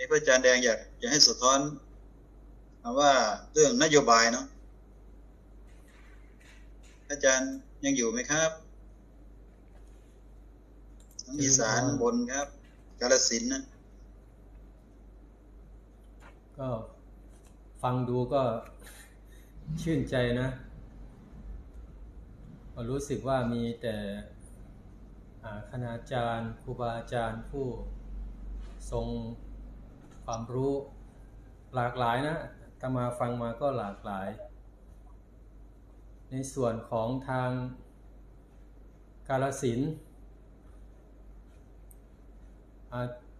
ในพระอาจารย์แดงอยากอยากให้สะท้อนว่าเรื่องนโยบายเนาะอาจารย์ยังอยู่ไหมครับทั้งอีสานบนครับ กาลสินนะก็ฟังดูก็ชื่นใจนะ รู้สึกว่ามีแต่อาคณาจารย์ครูบาอาจารย์ผู้ทรง ความรู้หลากหลายนะถ้ามาฟังมาก็หลากหลาย ในส่วนของทางกาลสิน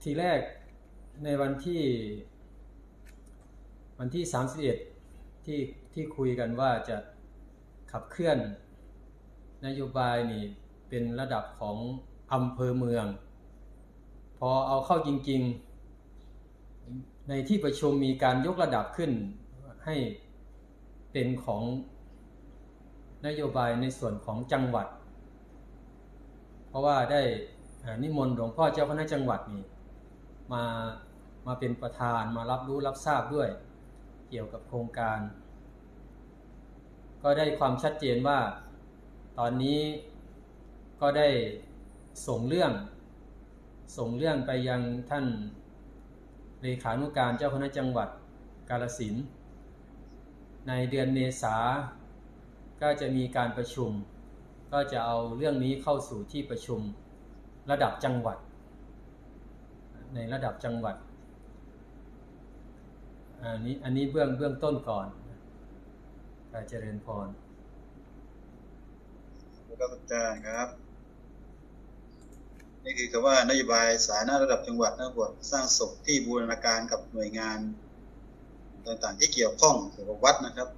ทีแรกในวันที่วันที่ 31 ที่ที่คุยกันว่าจะขับเคลื่อนนโยบายนี่เป็นระดับของอำเภอเมือง พอเอาเข้าจริง ๆ ในที่ประชุมมีการยกระดับขึ้นให้เป็นของนโยบายในส่วนของจังหวัด เพราะว่าได้นิมนต์หลวงพ่อเจ้าคณะจังหวัดนี่มามาเป็นประธานมารับรู้รับทราบด้วย เกี่ยวกับโครงการ ก็ได้ความชัดเจนว่า ตอนนี้ก็ได้ส่งเรื่อง ส่งเรื่องไปยังท่าน เลขานุการเจ้าคณะจังหวัดกาลสินในเดือนเมษาก็จะมีการประชุม ก็จะเอาเรื่องนี้เข้าสู่ที่ประชุมระดับจังหวัด ในระดับจังหวัดอันนี้อันนี้เบื้องเบื้องต้นก่อนการเจริญพรครับอาจารย์ครับ นี่คือคำว่านโยบายสาธารณระดับจังหวัดนะบวชสร้างศพที่บูรณาการกับหน่วยงานต่างๆที่เกี่ยวข้องเกี่ยวกับวัดนะครับ